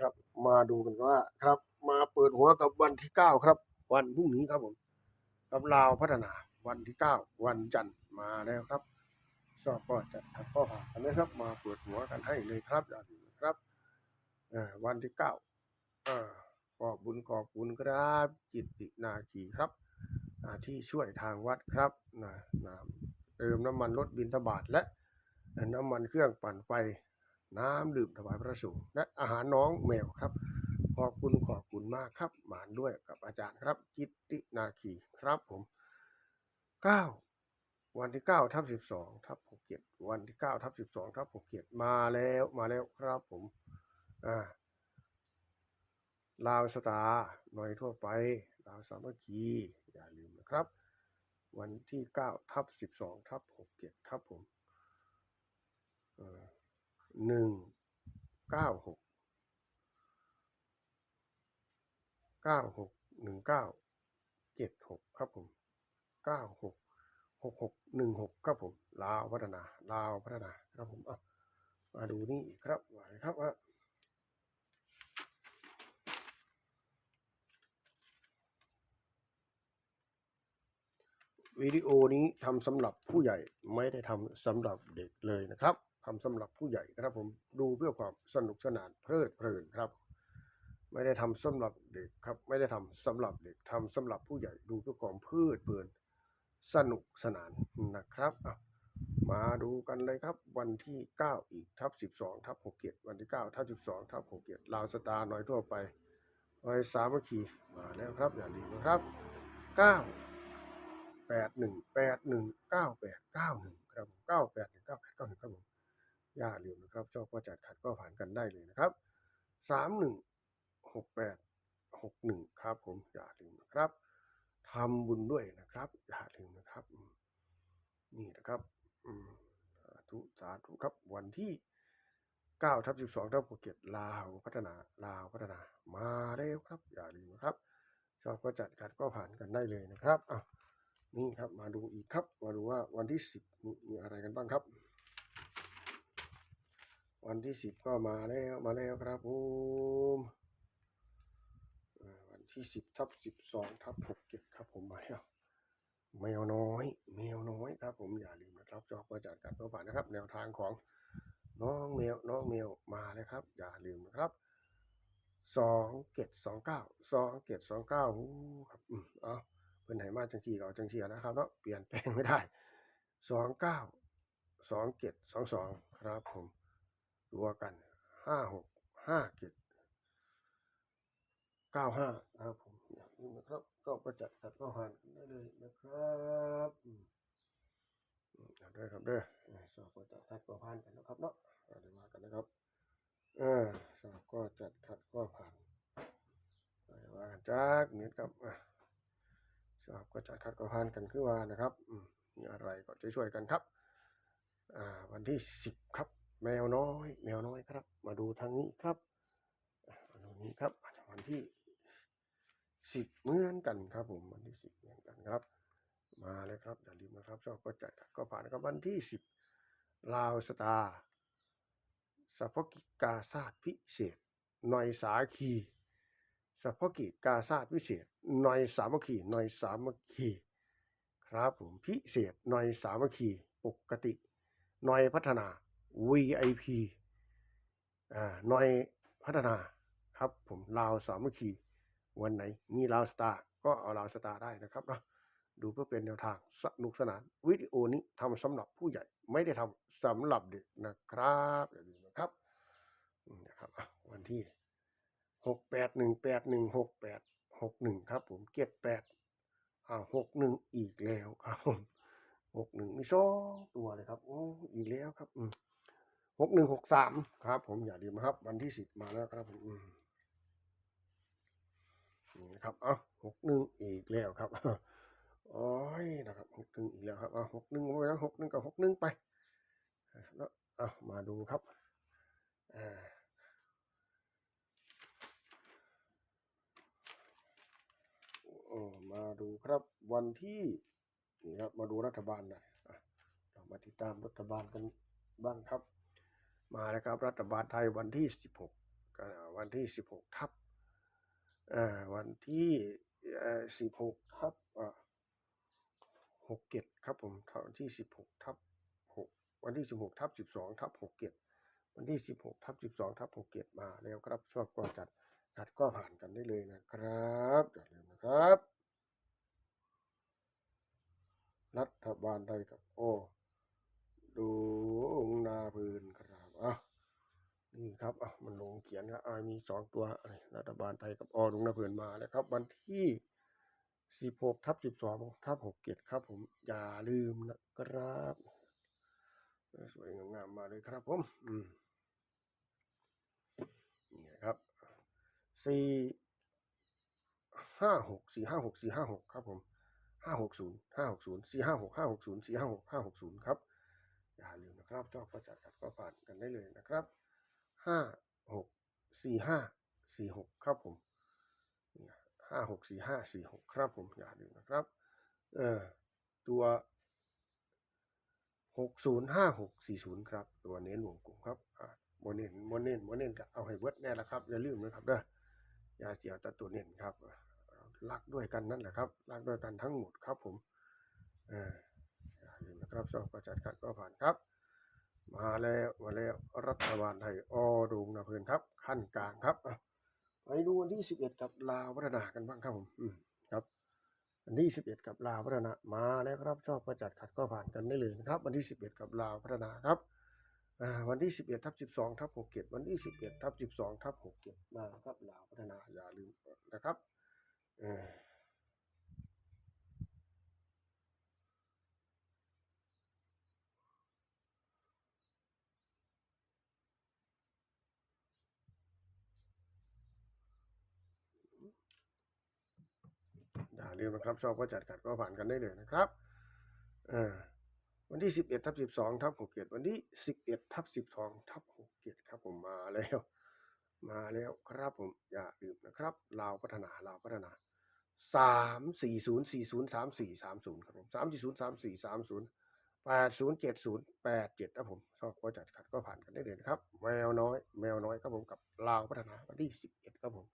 ครับ มาดูกันว่าครับ มาเปิดหัวกับวันที่เก้าครับ วันพรุ่งนี้ครับผมกับลาวพัฒนาวันที่เก้าวันจันทร์มาแล้วครับชอบก็จัดครับก็หากันนะครับ มาเปิดหัวกันให้เลยครับอย่าลืมนะครับวันที่เก้าขอบบุญขอบคุณครับจิตตินาคีครับที่ช่วยทางวัดครับนะน้ำเติมน้ำมันรถบินทบาทและน้ำมันเครื่องปั่นไฟ น้ำดื่มถวายพระสงฆ์และอาหารน้องแมวครับ ขอบคุณขอบคุณมากครับ หมานด้วยกับอาจารย์ครับกิตตินาคีครับผมเก้าวันที่เก้าทับสิบสองทับหกเจ็ดวันที่เก้าทับสิบสองทับหกเจ็ดมาแล้วมาแล้วครับผมอ่าลาวสตาร์หน่อยทั่วไปลาวสามัคคีอย่าลืมนะครับ วันที่เก้าทับสิบสองทับหกเจ็ดครับผม หนึ่งเก้าหกเก้าหกหนึ่งเก้าเจ็ดหกครับผมเก้าหกหกหกหนึ่งหกครับผมลาวพัฒนาลาวพัฒนาครับผมอะมาดูนี่อีกครับว่าครับว่าวิดีโอนี้ทำสำหรับผู้ใหญ่ไม่ได้ทำสำหรับเด็กเลยนะครับ ทำสำหรับผู้ใหญ่ครับผมดูเพื่อความสนุกสนานเพลิดเพลินครับ ไม่ได้ทำสำหรับเด็กครับ ไม่ได้ทำสำหรับเด็กทำสำหรับผู้ใหญ่ดูเพื่อความเพลิดเพลิน สนุกสนานนะครับอะมาดูกันเลยครับ วันที่ 9 อีกทับ12ทับ6เกียรติวันที่9ทับ12ทับ6เกียรติลาวสตาร์หน่อยทั่วไปหน่อยสามัคคีมาแล้วครับอย่าลืมนะครับ 9 8 1 8 1 9 8 3 1 6 8 6 1ครับผมอย่าลืมนะครับทำบุญด้วยนะครับ อย่าลืมนะครับ นี่นะครับสาธุสาธุครับวันที่9ทับ12ทับ6เกียรติลาวพัฒนาลาวพัฒนามาแล้วครับ อย่าลืมนะครับชอบก็จัดขัดก็ผ่านกันได้เลยนะครับอะนี่ครับมาดูอีกครับ มาดูว่าวันที่10มีมีอะไรกันบ้างครับ วันที่10ก็มาแล้วมาแล้วครับผมวันที่10ทับ12ทับ6เจ็ดครับผมมาแล้วแมวน้อยแมวน้อยครับ ผมอย่าลืมนะครับชอบก็จัดขัดก็ผ่านนะครับ แนวทางของน้องแมวน้องแมวมาแล้วครับ อย่าลืมนะครับสองเกตสองเก้าสองเกตสองเก้าครับอืมเอาเพิ่นไหมาจังสี่ก็เอาจังสี่นะครับเนาะเปลี่ยนแปลงไม่ได้สองเก้าสองเกตสองสองครับผม รัวกันห้าหกห้าเกตเก้าห้านะครับผมนี้นะครับก็ประจัดตัดก็หันกันได้เลยนะครับอืมอืมเอาด้ครับเด้อสอบก็จัดตัดก็ผ่านกันนะครับเนาะเอาดี๋ยวมากันนะครับเออสอบก็จัดขัดก็ผ่านไปว่าจากนิดครับสอบก็จัดขัดก็ผ่านกันคือว่านะครับอืมมีอะไรก็ช่วยๆกันครับ อ่า วันที่สิบครับ แมวน้อย แมวน้อยครับ มาดูทางนี้ครับอะมาดูนี้ครับวันที่สิบเหมือนกันครับผมวันที่สิบเหมือนกันครับ มาเลยครับอย่าลืมนะครับชอบก็จัดก็ผ่านครับวันที่สิบลาวสตาร์สัพกิจกาศาสตพิเศษหน่อยสาคีสัพกิจกาศาสตพิเศษหน่อยสามัคคีหน่อยสามัคคีครับผมพิเศษหน่อยสามัคคีปกติหน่อยพัฒนา VIP อ่าหน่อยพัฒนาครับผมลาวสามัคคีวันไหนมีลาวสตาร์ก็เอาลาวสตาร์ได้นะครับเนาะดูเพื่อเป็นแนวทางสนุกสนาน วิดีโอนี้ทำสำหรับผู้ใหญ่ไม่ได้ทำสำหรับเด็กนะครับอย่าลืมนะครับนะครับวันที่หกแปดหนึ่งแปดหนึ่งหกแปดหกหนึ่งครับผมเจ็ดแปดอ่าหกหนึ่งอีกแล้วครับผมหกหนึ่งมีสองตัวเลยครับโอ้อีกแล้วครับ อืม หกหนึ่งหกสามครับ ผมอย่าลืมครับ วันที่สิบมาแล้วครับผมนี่นะครับเอะหกหนึ่งอีกแล้วครับโอ้ยนะครับหกหนึ่งอีกแล้วครับอะหกหนึ่งไปแล้วหกหนึ่งกับหกหนึ่งไปแล้วอะมาดูครับอ่าโอ้มาดูครับวันที่นี่ครับมาดูรัฐบาลหน่อยเรามาติดตามรัฐบาลกันบ้างครับ มาแล้วครับ รัฐบาลไทยวันที่สิบหกวันวันที่สิบหกทับวันที่เอ่อสิบหกทับหกเจ็ดครับผมวันที่สิบหกทับหกวันที่สิบหกทับสิบสองทับหกเจ็ดวันที่สิบหกทับสิบสองทับหกเจ็ดมาแล้วครับชอบก็จัดจัดก็ผ่านกันได้เลยนะครับอย่าลืมนะครับ รัฐบาลไทยกับโอดูนาพื้นครับ นี่ครับอะมันลงเขียนครับอ่ามีสองตัวรัฐบาลไทยกับอลุงนาพื้นมาแล้วครับ วันที่สิบหกทับสิบสองทับหกเจ็ดครับ ผมอย่าลืมนะครับสวยงามมาเลยครับผมอืมนี่ครับสี่ห้าหกสี่ห้าหกสี่ห้าหกครับผมห้าหกศูนย์ห้าหกศูนย์สี่ห้าหกห้าหกศูนย์สี่ห้าหกห้าหกศูนย์ครับอย่าลืมนะครับชอบก็จัดกัดก็ผ่านกันได้เลยนะครับ ห้าหกสี่ห้าสี่หกครับผมห้าหกสี่ห้าสี่หกครับผมอย่าลืมนะครับ เออตัวหกศูนย์ห้าหกสี่ศูนย์ครับ ตัวเน้นวงกลมครับอ่าโมเน้นโมเน้นโมเน้นก็เอาให้เบิดแน่ละครับ อย่าลืมนะครับเด้อยาเจียวแต่ตัวเน้นครับรักด้วยกันนั่นแหละครับรักด้วยกันทั้งหมดครับผมเอออย่าลืมนะครับสอบประจัดขัดก็ผ่านครับ มาแล้วมาแล้วรัฐบาลไทยอดุงนาเพื่อนครับ ขั้นกลางครับไปดูวันที่สิบเอ็ดกับลาวพัฒนากันบ้างครับผมครับวันที่สิบเอ็ดกับลาวพัฒนามาแล้วครับชอบประจัดขัดก็ผ่านกันได้เลยนะครับ วันที่สิบเอ็ดกับลาวพัฒนาครับวันที่สิบเอ็ดทับสิบสองทับหกเจ็ดวันที่สิบเอ็ดทับสิบสองทับหกเจ็ดมาครับลาวพัฒนาอย่าลืมนะครับ เอออย่าลืมนะครับ ชอบก็จัดขัดก็ผ่านกันได้เลยนะครับวันที่สิบเอ็ดทับสิบสองทับหกเจ็ดวันที่สิบเอ็ดทับสิบสองทับหกเจ็ดครับผมมาแล้ว มาแล้วครับผมอย่าลืมนะครับลาวพัฒนาลาวพัฒนาสามสี่ศูนย์สี่ศูนย์สามสี่สามศูนย์ครับผมสามสี่ศูนย์สามสี่สามศูนย์แปดศูนย์เจ็ดศูนย์แปดเจ็ดครับผมชอบก็จัดขัดก็ผ่านกันได้เลยนะครับ แมวน้อย แมวน้อยครับผมกับลาวพัฒนาวันที่สิบเอ็ดครับผม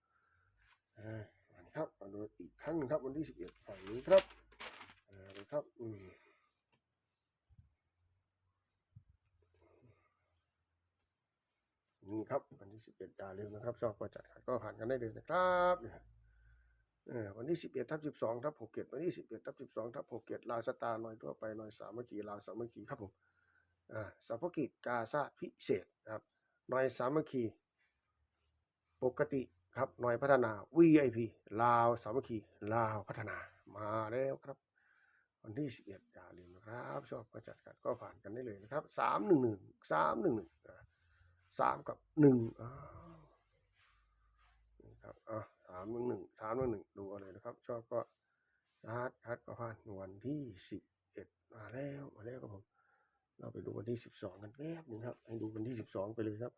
อ่าวันนี้ ครับมาดูอีกครั้งนึงครับวันที่สิบเอ็ดฝั่งนี้ครับอ่าเลยครับอืมนี่ครับวันที่สิบเอ็ดอย่าลืมนะครับชอบก็จัดก็ผ่านกันได้เลยนะครับวันที่สิบเอ็ดทับสิบสองทับหกเกตวันที่สิบเอ็ดทับสิบสองทับหกเกตลาวสตาลอยทั่วไปลอยสามัคคีลาวสามัคคีครับผมอ่าสัพพกิจกาซาพิเศษครับหน่อยสามัคคีปกติ ครับหน่อยพัฒนา VIP ลาวสามัคคีลาวพัฒนามาแล้วครับ วันที่สิบเอ็ดอย่าลืมนะครับ ชอบก็จัดขัดก็ผ่านกันได้เลยนะครับสามหนึ่งหนึ่งสามหนึ่งหนึ่งสามกับหนึ่งอ้าวนี่ครับอะสามหนึ่งหนึ่งสามหนึ่งหนึ่งดูเอาเลยนะครับ ชอบก็ฮัดฮัดก็ผ่านวันที่สิบเอ็ดมาแล้วมาแล้วครับผมเราไปดูวันที่สิบสองกันแป๊บหนึงครับ ให้ดูวันที่สิบสองไปเลยครับ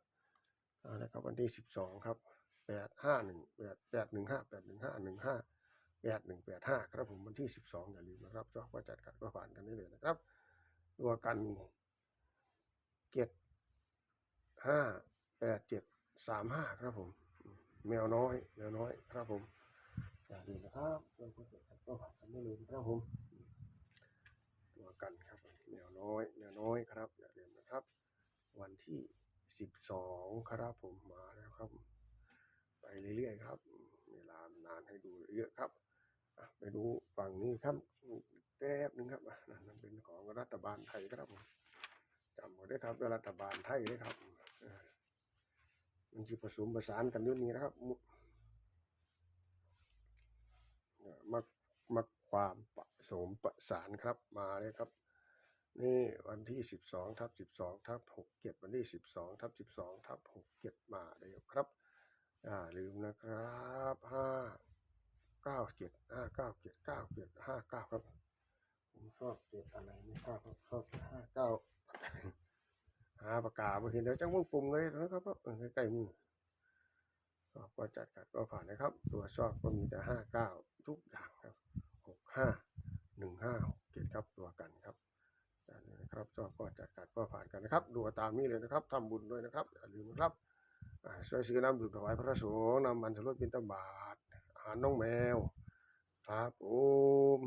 อ่านะครับวันที่สิบสองครับ แปดห้าหนึ่งแปดแปดหนึ่งห้าแปดหนึ่งห้าหนึ่งห้าแปดหนึ่งแปดห้าครับผมวันที่สิบสองอย่าลืมนะครับชอบก็จัดกันก็ผ่านกันได้เลยนะครับ ตัวกันมีเก็ดห้าแปดเจ็ดสามห้าครับผม แมวน้อยแมวน้อยครับผมอย่าลืมนะครับเราก็จะก็ผ่านกันได้เลยครับผมอืมตัวกันครับแมวน้อยแมวน้อยครับ อย่าลืมนะครับ วันที่สิบสองครับผมมาแล้วครับ ไปเรื่อยๆครับ เวลานานให้ดูเยอะครับไปดูฝั่งนี้ครับแป๊บหนึงครับนั่นเป็นของรัฐบาลไทยครับจำไว้ด้ครับรัฐบาลไทยด้ครับมันจะผสมผสานกันยู่นี่นะครับมุเอ่อมามาความผสมประสานครับมาเลยครับ นี่วันที่สิบสองทับสิบสองทับหกเจ็ดวันที่สิบสองทับสิบสองทับหกเจ็ดมาเลยครับอย่าลืมนะ ครับห้าเก้าเจ็ดห้าเก้าเจ็ดเก้าเจ็ดห้าเก้าครับ ผมชอบเจ็ดอะไรไม่ทราบครับชอบห้าเก้าหาปากกาบ่เห็นเดี๋ยวจังวงปุ่มเลยนะครับเออใกล้ๆมือก็จัดกัดก็ผ่านนะครับ ตัวชอบก็มีแต่ห้าเก้าทุกอย่างครับหกห้าหนึ่งห้าหกเจ็ดครับตัวกันครับนะครับชอบก็จัดกัดก็ผ่านกันนะครับ ดูตามนี้เลยนะครับทำบุญด้วยนะครับอย่าลืมนะครับ อ่าช่วยซื้อน้ำดื่มถวายพระสงฆ์นำมันสรุปบินตบาทอาหารน้องแมว ครับผม